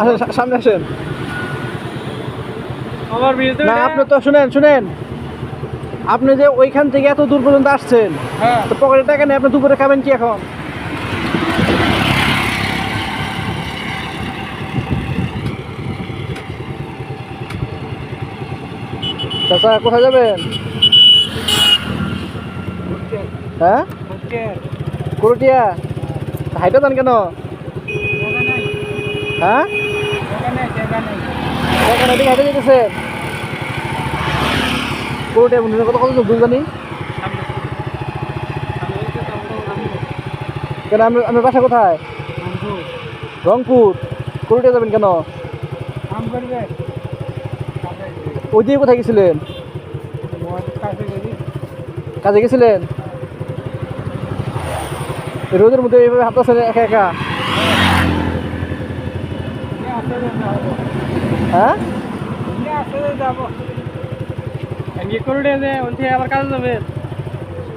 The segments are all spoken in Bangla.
আসেন সামনে আসেন। আমার না আপনি তো শুনেন শুনেন। আপনি যে ওইখান থেকে এত দূর পর্যন্ত আসছেন হ্যাঁ। তো পকেটে টাকা নেই আপনি দুপুরে খাবেন কি এখন? চাচা কোথায় যাবেন? হ্যাঁ? কুরুটিয়া? হাইটা যান কেন? হ্যাঁ? এখানে বন্ধু কত কত কেন আমি আমি বাসা কোথায়? রংপুর। কুরুটিয়া যাবেন কেন? ওই দিকে কোথায় গেছিলেন? কাজে গেছিলেন? এই রোদের মধ্যে এইভাবে হাঁটতেছেন একা একা? হ্যাঁ?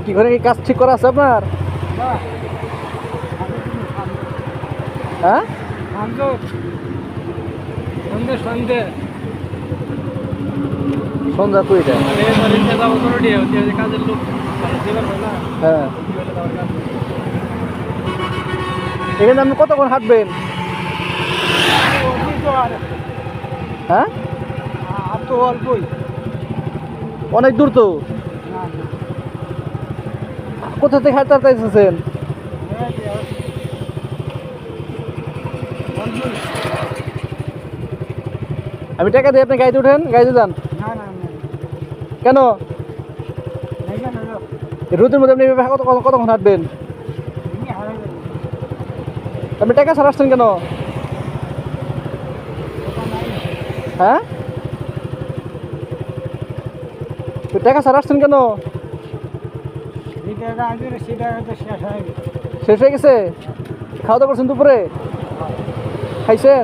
কি করে কি কাজ ঠিক করা আছে আপনার? হ্যাঁ? সন্ধে সন্ধে। সন্ধ্যা কুড়িটা। হয়। এখানে আপনি কতক্ষণ হাঁটবেন? হ্যাঁ? তো অল্পই অনেক দূর তো। কোথা থেকে হাঁটতে হাঁটতে এসেছেন আমি টাকা দিয়ে আপনি গাড়িতে উঠেন গাড়িতে যান। কেন? রোদের মধ্যে আপনি কত- কতক্ষণ হাঁটবেন? আপনি টাকা ছাড়া আসছেন কেন? হ্যাঁ? টাকা ছাড়া আসছেন কেন? শেষ হয়ে গেছে? খাওয়া দাওয়া করছেন দুপুরে? খাইছেন?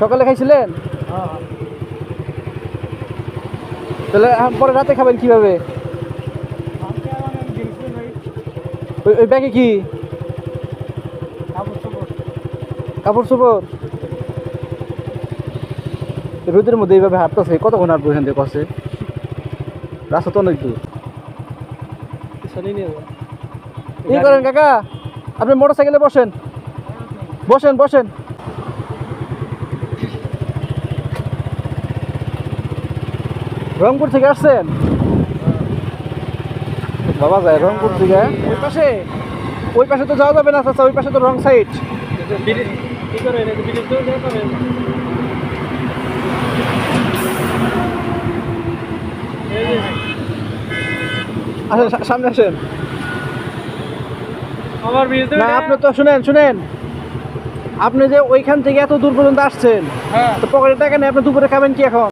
সকালে খাইছিলেন? হ্যাঁ। তাহলে পরে রাতে খাবেন কীভাবে? ওই ব্যাগে কি? কাপড় চোপড়? রোদের মধ্যে এইভাবে হাঁটতেছে কতক্ষণ হাঁটবো এখান থেকে কষে রাস্তা তো অনেক দূর। কি করেন কাকা? আপনি মোটর সাইকেলে বসেন। বসেন বসেন। রংপুর থেকে আসছেন? বাবা যায় রংপুর থেকে। ওই পাশে? ওই পাশে তো যাওয়া যাবে না চাচা ওই পাশে তো রং সাইড কি করে এটা বিদ্যুৎ তো যেতে পারবেন এই যে আসেন সামনে আসেন। আমার বিরুদ্ধে না আপনি তো শুনেন শুনেন। আপনি যে ওইখান থেকে এত দূর পর্যন্ত আসছেন হ্যাঁ। তো পকেটে টাকা নেই আপনি দুপুরে খাবেন কি এখন?